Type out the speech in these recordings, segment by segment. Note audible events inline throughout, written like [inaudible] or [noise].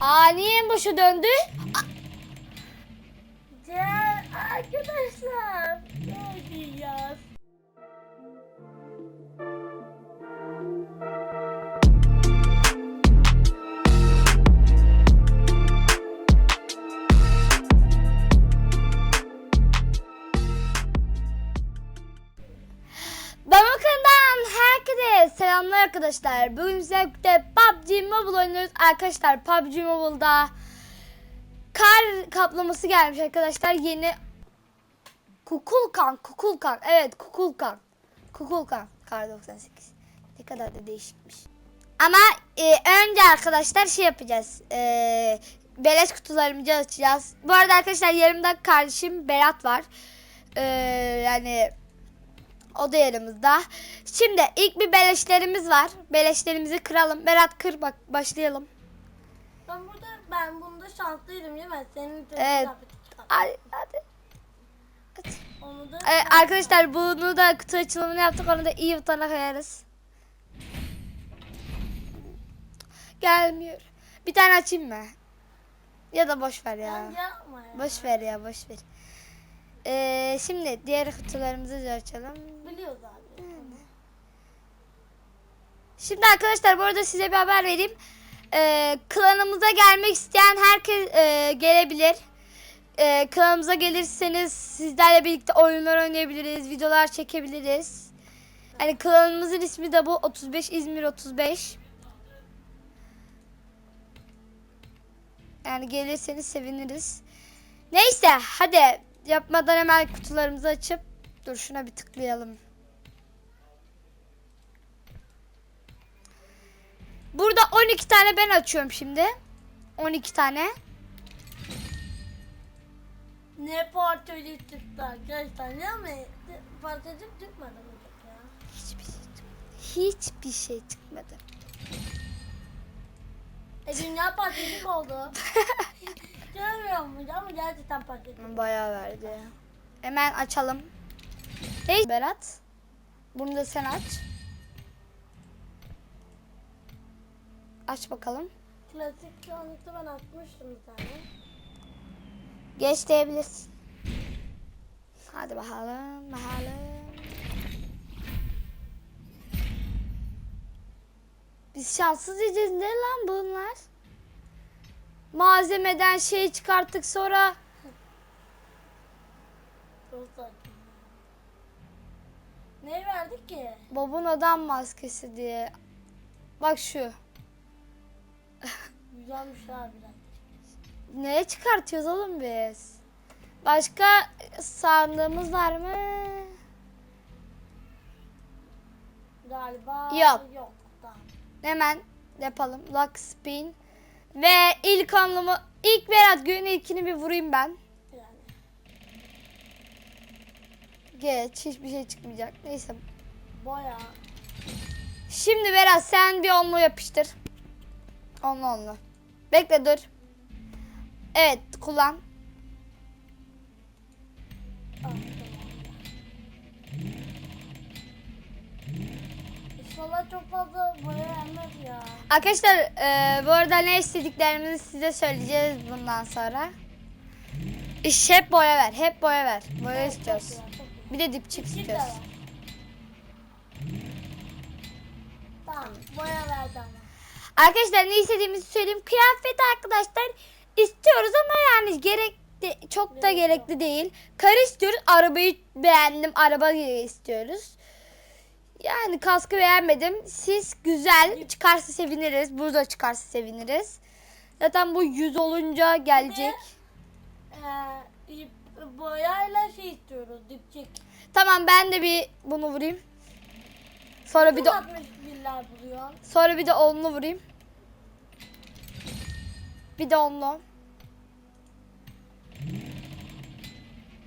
Aa niye başı döndü? Diğer arkadaşlar. Ne? Babakan'dan selamlar arkadaşlar. Bugün sizlerle PUBG Mobile oynuyoruz. Arkadaşlar PUBG Mobile'da kar kaplaması gelmiş arkadaşlar. Yeni Kukulkan, Kukulkan. Evet, Kukulkan. Kukulkan. Kar 98. Ne kadar da değişikmiş. Ama e, önce arkadaşlar şey yapacağız. E, beleş kutularımızı açacağız. Bu arada arkadaşlar yanımda kardeşim Berat var. E, yani o da yanımızda. Şimdi ilk bir beleşlerimiz var. Beleşlerimizi kıralım. Berat kır bak başlayalım. Ben burada ben bunda şanslıydım değil mi? Senin de Evet. Hadi hadi. Onu da Ee, arkadaşlar bunu da kutu açılımını yaptık. Onu da iyi butona koyarız. Gelmiyor. Bir tane açayım mı? Ya da boş ver ya. Ya. Boş ver ya boş ver. Ee, şimdi diğer kutularımızı da açalım. Biliyoruz abi. Şimdi arkadaşlar bu arada size bir haber vereyim. Ee, klanımıza gelmek isteyen herkes e, gelebilir. Ee, klanımıza gelirseniz sizlerle birlikte oyunlar oynayabiliriz, videolar çekebiliriz. Yani klanımızın ismi de bu 35 İzmir 35. Yani gelirseniz seviniriz. Neyse hadi yapmadan hemen kutularımızı açıp dur şuna bir tıklayalım. Burada 12 tane ben açıyorum şimdi. 12 tane. Ne parçacık çıktı arkadaşlar ya mı? Parçacık çıkmadı mı ya? Hiçbir şey çıkmadı. Hiçbir şey çıkmadı. E dünya parçacık oldu. [laughs] Görmüyor? Ama gerçekten parçacık. Bayağı verdi. Hemen açalım. Hey Berat. Bunu da sen aç. Aç bakalım. Klasik çoğunlukta ben atmıştım bir tane. Geç diyebilirsin. Hadi bakalım, bakalım. Biz şanssız yiyeceğiz ne lan bunlar? Malzemeden şey çıkarttık sonra. Ne verdik ki? babun adam maskesi diye. Bak şu. [laughs] Güzelmiş abi. Neye çıkartıyoruz oğlum biz? Başka sandığımız var mı? Galiba Yok. Yok. Hemen yapalım. Lock spin. Ve ilk anlamı ilk Berat günün ilkini bir vurayım ben. Geç hiçbir şey çıkmayacak. Neyse. Boya. Şimdi Berat sen bir onlu yapıştır. Onlu onlu. Bekle dur. Evet kullan. İnşallah çok fazla boya vermez ya. Arkadaşlar e, bu arada ne istediklerimizi size söyleyeceğiz bundan sonra. İş hep boya ver. Hep boya ver. Boya Evet, istiyoruz. çok. Bir de dipçik Dipçik de istiyoruz. Tamam boya verdi ama. Arkadaşlar ne istediğimizi söyleyeyim. Kıyafet arkadaşlar istiyoruz ama yani gerek de- çok da Gerek gerekli değil. Kar istiyoruz. Arabayı beğendim. Araba istiyoruz. Yani kaskı beğenmedim. Siz güzel çıkarsa seviniriz. Burada çıkarsa seviniriz. Zaten bu 100 olunca gelecek. Ee, ip, boyayla şey istiyoruz dipçik. Tamam ben de bir bunu vurayım. Sonra bir de 60 biller buluyor. sonra bir de onlu vurayım. Bir de onlu.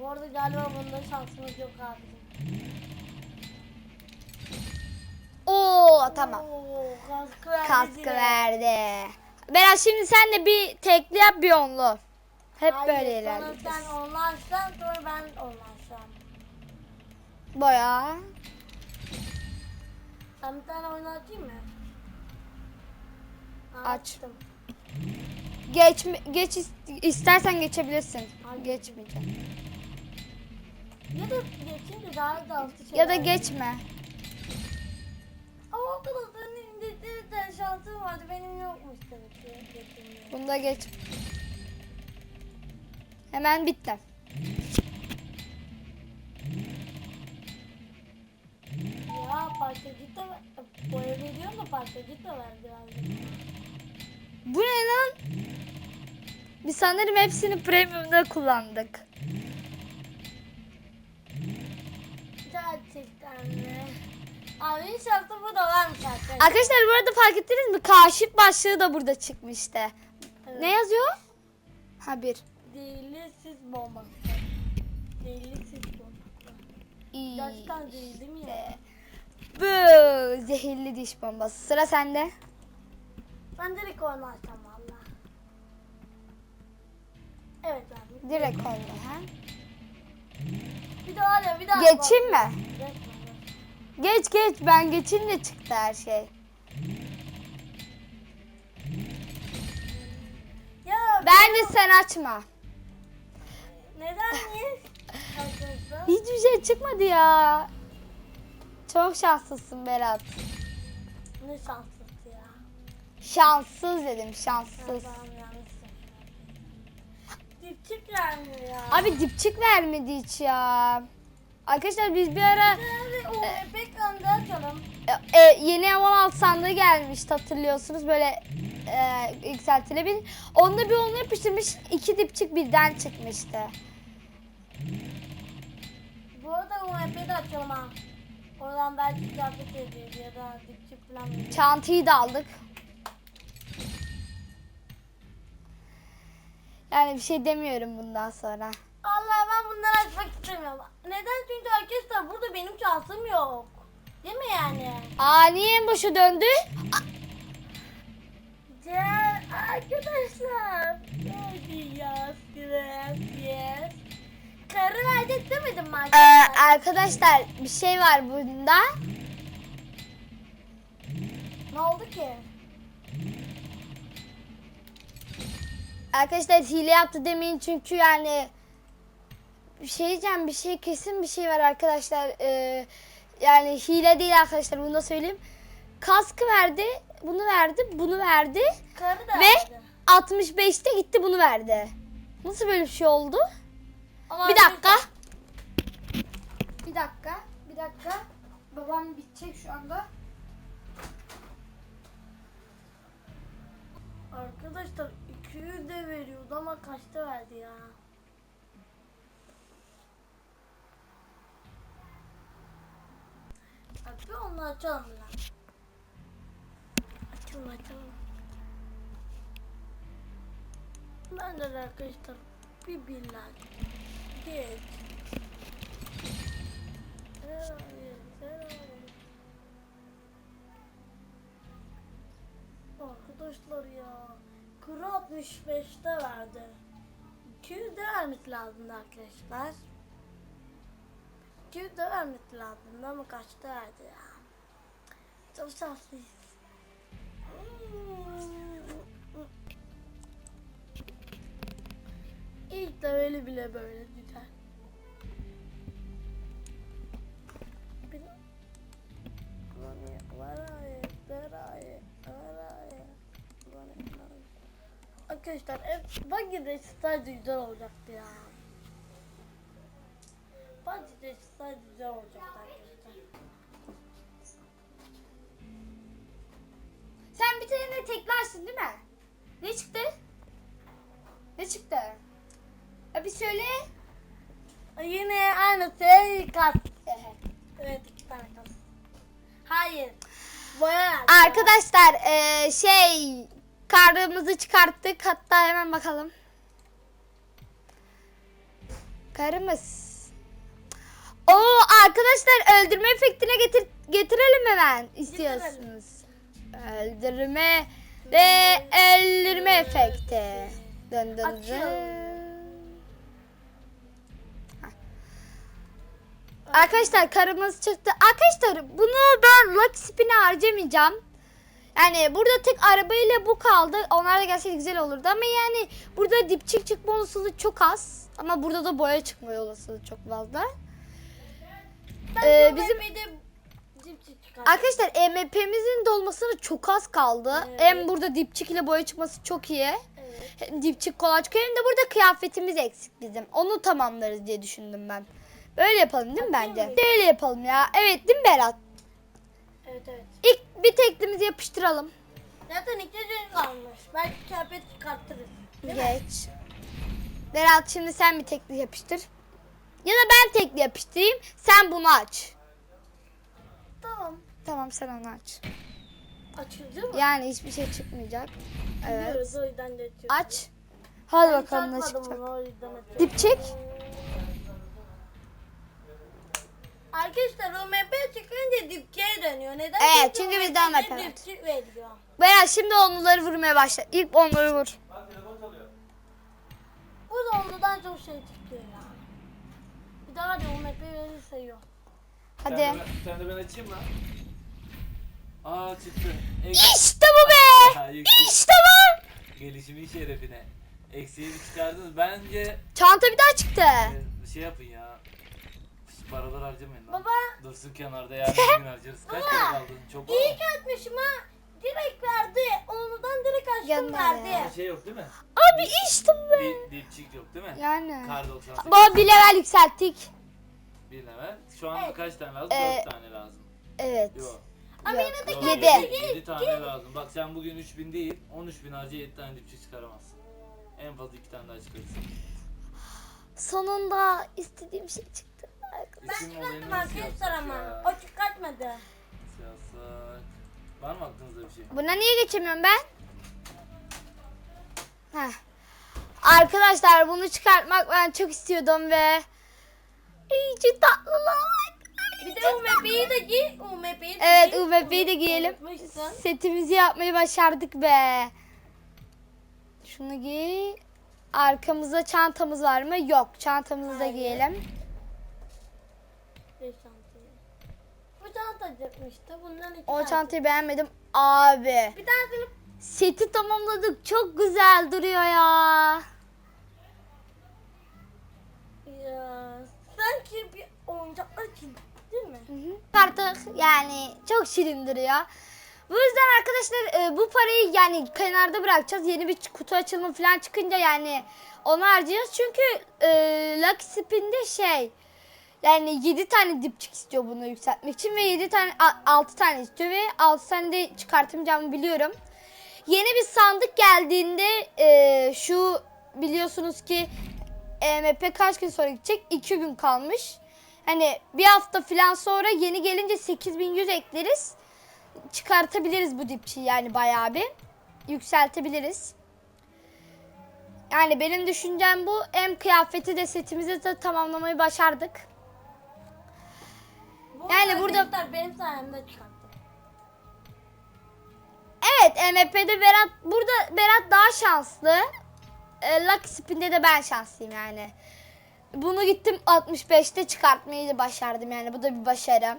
Bu arada galiba bunda şansımız yok abi. Oo tamam. Oo, kaskı verdi. Kaskı direkt. verdi. Berat şimdi sen de bir tekli yap bir onlu. Hep Hayır, böyle ilerleyeceğiz. sen onlarsan sonra ben onlarsam. Boya. Sen bir tane oynatayım mı? Aç. Açtım. Geç geç is- istersen geçebilirsin. Hayır. Geçmeyeceğim. Ya da geçince daha da altı Ya da geçme. Ama o kadar senin indirdiğin de şansın vardı. Benim yokmuş tabii ki. Bunda geç. Hemen bitti. Ya parçacık da ver. Boya veriyorum da parçacık da ver birazcık. Bu ne lan? Biz sanırım hepsini premium'da kullandık. Gerçekten mi? Abi şansı bu da varmış arkadaşlar. Arkadaşlar bu arada fark ettiniz mi? Kaşif başlığı da burada çıkmıştı. Evet. Ne yazıyor? Ha bir. Değilsiz bomba. Değilsiz bomba. Gerçekten değil değil mi ya? Bu zehirli diş bombası. Sıra sende. Ben direkt onu açacağım valla. Evet abi. Direkt oldu ha. Bir daha ya bir daha. Geçeyim mi? Geçme, geç. Geç ben geçince çıktı her şey. Ya Bence sen açma. neden niye? Arkadaşlar. Hiçbir şey çıkmadı ya. Çok şanslısın Berat. Ne şanssız ya. Şanssız dedim şanssız. Tamam yanlış. Dipçik vermiyor ya. Abi dipçik vermedi hiç ya. Arkadaşlar biz bir ara Abi o epek açalım. e, yeni 16 sandığı gelmişti hatırlıyorsunuz böyle e, yükseltilebilir. Onda bir onu yapıştırmış iki dipçik birden çıkmıştı. Bu arada epeği de açalım ha. Oradan belki kıyafet ediyor ya da dipçik falan veriyor. Çantayı da aldık. Yani bir şey demiyorum bundan sonra. Allah ben bunları açmak istemiyorum. Neden? Çünkü arkadaşlar burada benim şansım yok. Değil mi yani? Aa niye en boşu döndü? Diğer arkadaşlar. Hadi yes, yes, yes. Karı verecek demedim mi Ee, arkadaşlar? arkadaşlar bir şey var bunda. ne oldu ki? Arkadaşlar hile yaptı demeyin çünkü yani bir şey diyeceğim bir şey kesin bir şey var arkadaşlar. Ee, yani hile değil arkadaşlar bunu da söyleyeyim. Kaskı verdi, bunu verdi, bunu verdi Karı da ve verdi. 65'te gitti bunu verdi. Nasıl böyle bir şey oldu? Ama Bir dakika. Bir dakika, bir dakika. Babam bitecek şu anda. Arkadaşlar 200 de veriyordu ama kaçta verdi ya? Bak bir onu açalım lan. Açalım açalım. Ben de arkadaşlar bir billah geç. Arkadaşlar ya. Kuru 65'te verdi. 200 de vermesi lazımdı arkadaşlar. 200 de vermesi lazımdı ama kaçta verdi ya. Çok şanslıyız. İlk leveli bile böyle. Bir Arkadaşlar hep Buggy'de sadece güzel olacaktı ya. Buggy'de sadece güzel arkadaşlar. Sen bir tane teklersin değil mi? Ne çıktı? Ne çıktı? Ya bir söyle. Yine aynı şey kat. Evet iki tane kat. Hayır. Boya. Arkadaşlar eee, şey kartımızı çıkarttık hatta hemen bakalım. Karımız. Arkadaşlar öldürme efektine getir getirelim hemen istiyorsunuz. Öldürme ve öldürme efekti. Dın dın. Arkadaşlar karımız çıktı. Arkadaşlar bunu ben Lucky Spin'e harcamayacağım. Yani burada tek arabayla bu kaldı. Onlar da gelseydi güzel olurdu ama yani burada dipçik çıkma olasılığı çok az. Ama burada da boya çıkma olasılığı çok fazla. Ee, bizim-. Arkadaşlar EMP'mizin dolmasına çok az kaldı. Evet. Hem burada dipçik ile boya çıkması çok iyi. Evet. Hem dipçik kolay çıkıyor hem de burada kıyafetimiz eksik bizim. Onu tamamlarız diye düşündüm ben. Böyle yapalım değil mi bence? mı? Böyle yapalım ya. Evet değil mi Berat? Evet evet. İlk bir teklimizi yapıştıralım. Zaten iki gün kalmış. Belki kıyafet çıkartırız. Değil mi? Geç. Berat şimdi sen bir tekli yapıştır. Ya da ben tekli yapıştırayım. Sen bunu aç. Tamam. Tamam sen onu aç. Açıldı mı? Yani hiçbir şey çıkmayacak. Evet. Biliyoruz, o yüzden de açıyoruz. Aç. Hadi Ben bakalım ne çıkacak. onu, o yüzden açıyorum. Dipçik. Arkadaşlar o MP çıkınca dipçiye dönüyor. Neden? Evet, çünkü o bizde o. Dipçik veriyor. Berat şimdi onları vurmaya başla. İlk onları vur. Bu da ondan çok şey çıkıyor ya. Daha da o MP verirse yok. Hadi. Sen de, ben- sen de ben açayım lan. Aa çıktı. Ek- İşte bu be. Ha, yüksek İşte bu. gelişimin şerefine. Eksiği bir çıkardınız. Bence Çanta bir daha çıktı. e, şey yapın ya. Şu paraları harcamayın lan. Baba. Dursun kenarda yarın bir gün harcarız. Kaç para kaldın? Çok var İyi mı? ki atmışım ha. Direkt verdi. ya. Şey yok değil mi? Abi işte bu be. Dip, dipçik yok değil mi? Yani. Kar 98. Baba bir level yükselttik. Bir level. Şu an Evet. kaç tane lazım? Ee, 4 tane lazım. Evet. Yok. Ama Yok. yine de Yok, Yedi. yedi- yedi tane lazım. Bak sen bugün 3000 değil, 13000 harca 7 tane dipçik çıkaramazsın. En fazla 2 tane daha çıkarırsın. Sonunda istediğim şey çıktı. Ben İsim çıkarttım nasıl arkadaşlar yapsak ama. ya? O çıkartmadı. Siyaset. Var mı aklınızda bir şey? Buna niye geçemiyorum ben? Heh. Arkadaşlar bunu çıkartmak ben çok istiyordum ve iyice tatlılık. Bir de o MP'yi de giy. De Evet giy. UVP'yi de giyelim. Unutmuşsun. Setimizi yapmayı başardık be. Şunu giy. Arkamızda çantamız var mı? Yok. Çantamızı da Hayır. giyelim. Beş çantayı. Bu çanta çıkmıştı. Bundan iki O tane. çantayı beğenmedim. Abi. Bir tanesini Seti tamamladık. Çok güzel duruyor ya. ya, sanki bir oyuncaklar için değil mi? Artık yani çok şirin duruyor. Bu yüzden arkadaşlar e, bu parayı yani kenarda bırakacağız. Yeni bir kutu açılımı falan çıkınca yani onu harcayacağız. Çünkü e, Lucky Spin'de şey yani 7 tane dipçik istiyor bunu yükseltmek için ve 7 tane 6 tane istiyor ve 6 tane de çıkartamayacağımı biliyorum. Yeni bir sandık geldiğinde e, şu biliyorsunuz ki EMP kaç gün sonra gidecek? 2 gün kalmış. Hani bir hafta falan sonra yeni gelince 8100 ekleriz. Çıkartabiliriz bu dipçiyi yani bayağı bir. Yükseltebiliriz. Yani benim düşüncem bu. Hem kıyafeti de setimizi de tamamlamayı başardık. Bu Yani burada- benim sayemde çıkarttı. Evet MHP'de Berat burada Berat daha şanslı. E, Lucky Spin'de de ben şanslıyım yani. Bunu gittim 65'te çıkartmayı da başardım yani bu da bir başarı.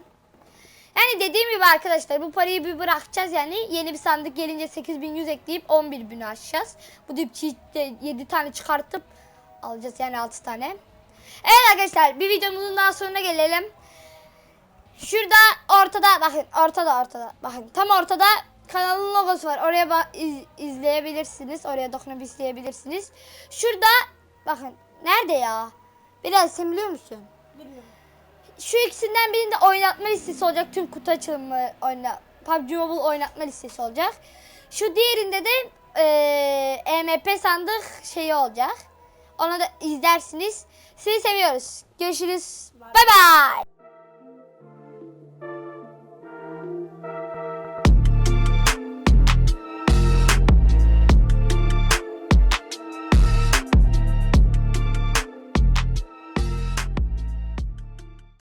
Yani dediğim gibi arkadaşlar bu parayı bir bırakacağız yani yeni bir sandık gelince 8100 ekleyip 11.000 açacağız. Bu dipçiyi de 7 tane çıkartıp alacağız yani 6 tane. Evet arkadaşlar bir videomuzun daha sonuna gelelim. Şurada ortada bakın ortada ortada bakın tam ortada kanalın logosu var. Oraya iz- izleyebilirsiniz. Oraya dokunup izleyebilirsiniz. Şurada bakın nerede ya? Biraz sen biliyor musun? Bilmiyorum. Şu ikisinden birinde oynatma listesi olacak. Tüm kutu açılımı oyna PUBG Mobile oynatma listesi olacak. Şu diğerinde de EMP sandık şeyi olacak. Ona da izlersiniz. Sizi seviyoruz. Görüşürüz. Bye bye.